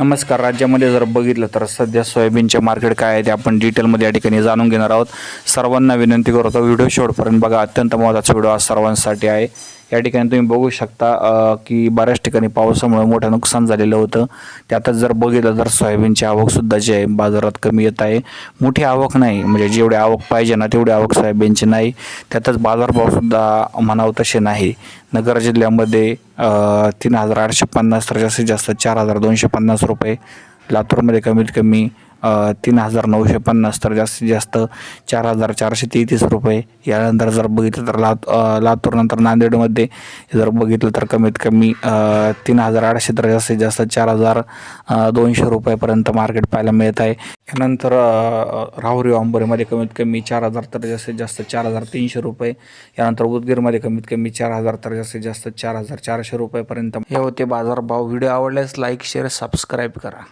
नमस्कार राज्यामध्ये जर बघितलं तर सध्या सोयाबीनचे मार्केट काय आहे ते आपण डिटेलमध्ये या ठिकाणी जाणून घेणार आहोत. सर्वांना विनंती करतो व्हिडिओ शेवटपर्यंत बघा. अत्यंत महत्त्वाचा व्हिडिओ आज सर्वांसाठी आहे. या ठिकाणी तुम्ही बघू शकता की बऱ्याच ठिकाणी पावसामुळे मोठं नुकसान झालेलं होतं. त्यातच जर बघितलं तर सोयाबीनची आवकसुद्धा जी आहे बाजारात कमी येत आहे. मोठी आवक नाही म्हणजे जेवढी आवक पाहिजे ना तेवढी आवक सोयाबीनची नाही. त्यातच बाजारभावसुद्धा म्हणावं तसे नाही. नगर जिल्ह्यामध्ये तीन हजार आठशे पन्नास तर जास्तीत जास्त चार हजार दोनशे पन्नास रुपये. लातूरमध्ये कमीत कमी तीन हजार नऊशे पन्नास तर जास्तीत जास्त चार हजार चारशे तेहतीस रुपये. यानंतर जर बघितलं तर लात लातूरनंतर नांदेडमध्ये जर बघितलं तर कमीत कमी तीन हजार आठशे तर जास्तीत जास्त चार हजार दोनशे रुपयापर्यंत मार्केट पाहायला मिळत आहे. यानंतर राहुरी अंबोरीमध्ये कमीत कमी चार हजार तर जास्तीत जास्त चार हजार तीनशे रुपये. यानंतर उदगीरमध्ये कमीत कमी चार हजार तर जास्तीत जास्त चार हजार चारशे रुपयेपर्यंत. हे होते बाजारभाव. व्हिडिओ आवडल्यास लाईक शेअर सबस्क्राईब करा.